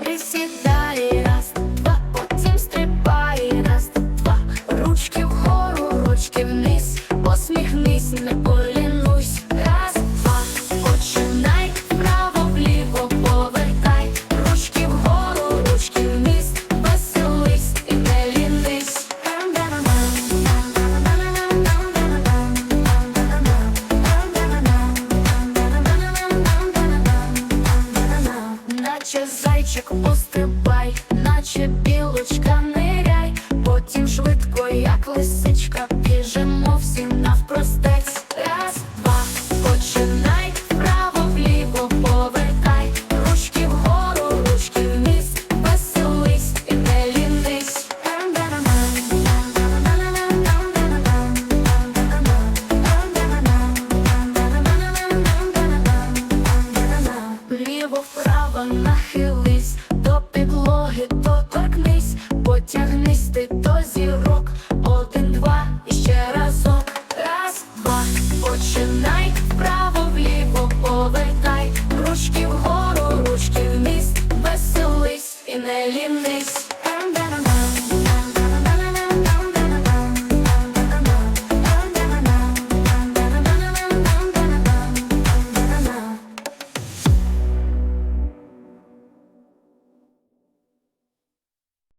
Присідає раз, два, потім стрибає раз, два. Ручки вгору, ручки вниз, посміхнись, не полінусь. Наче зайчик пострибай, наче білочка ниряй, потім швидко, як лисичка, Нахились до підлоги, доторкнись, потягнись ти до зірок. Один, два ще разок. Раз, два, починай, вправо вліво повертай, ручки вгору, ручки вниз, веселись і не лінись.